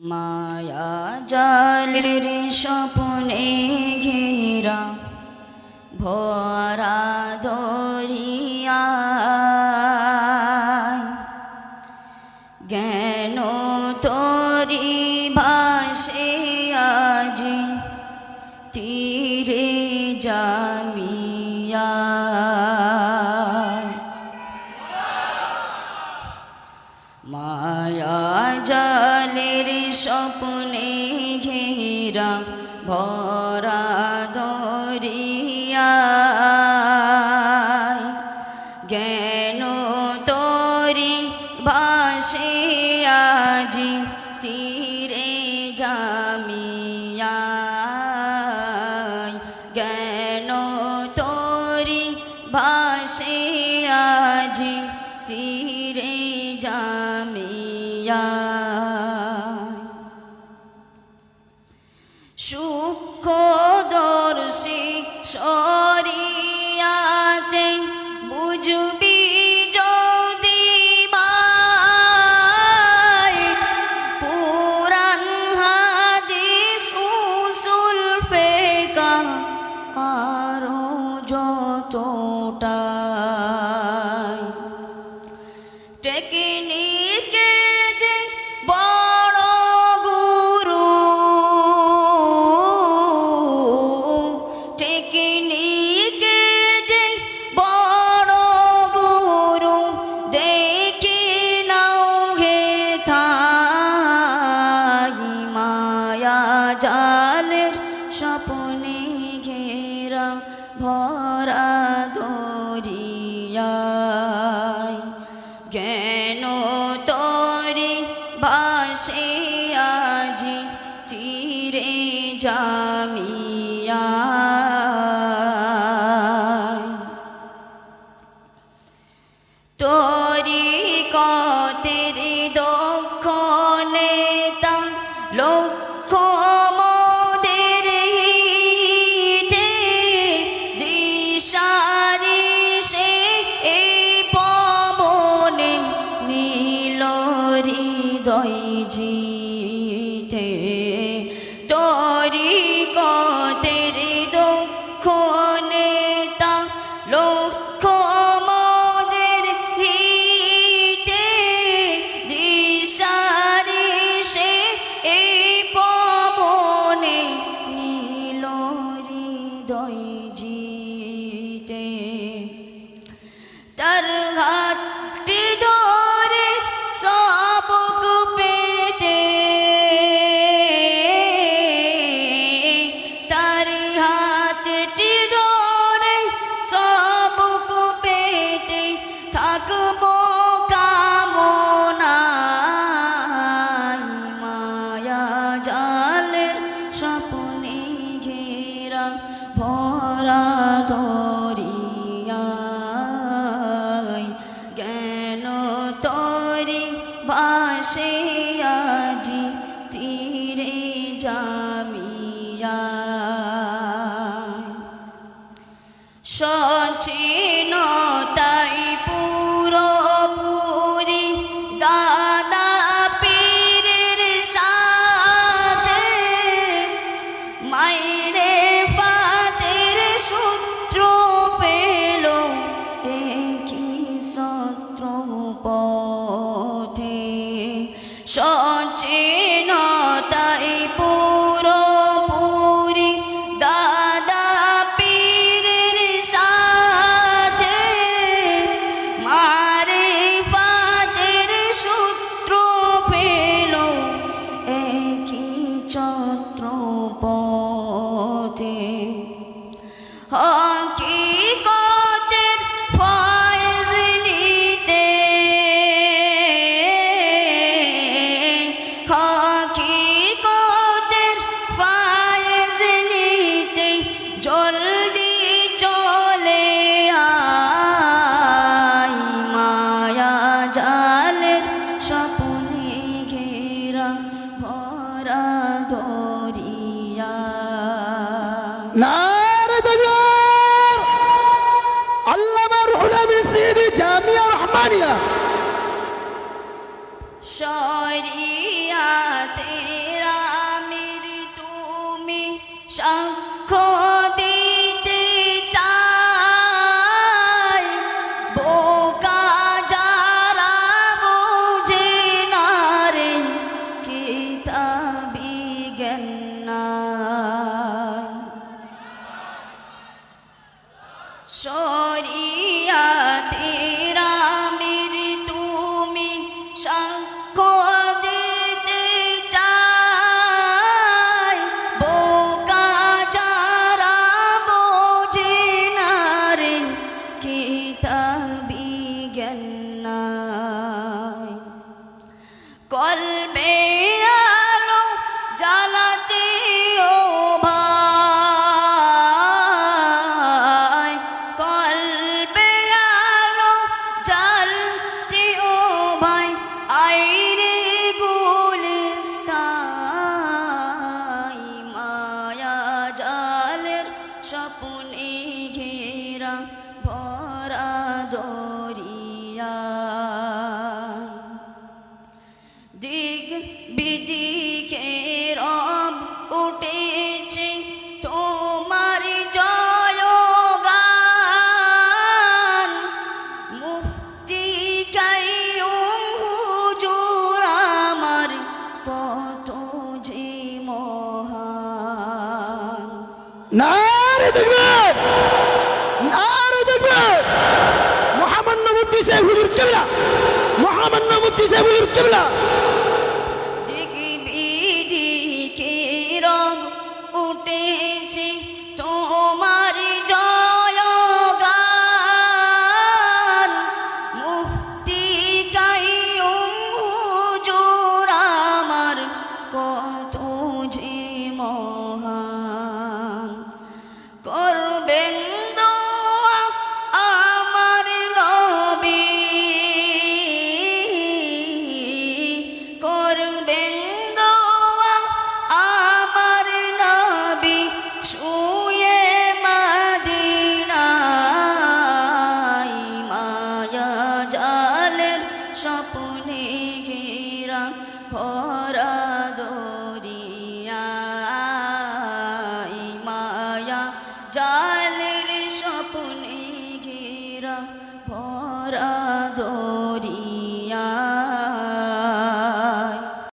মায়া জালের স্বপ্নে ঘেরা ভরা দরিয়া। জ্ঞান তরি ভাসে আজি? তীরে জামিয়া। মায়া জাল স্বপ্নে ঘেরা ভরা দরিয়া জ্ঞান তরি ভাসিয়াজি তীরে জামিয়া জ্ঞান তরি ভাসিয়াজি তীরে জামিয়া শরিয়াতে বুঝবি যদি ভাই কুরআন হাদিস উসুল ফেকা আরও যতটা টেকনিকে যে কেন তার ঘর সে আজি তীরে জামিয়া। সচিনা Shorty. স্বপ্নে ঘেরা ভরা দরিয়া। দিক বিদিকে রব উঠেছে তোমার জয়গান। মুফতি কাইয়ুম, হুজুর আমার কত যে মহান। নারে দেখবেন। নারে দেখবেন। মোহাম্মদ মুফতি সাহেব, হুজুর কেবলা। মহামান্য মুফতি সাহেব, হুজুর কেবলা। দিগবিদিকে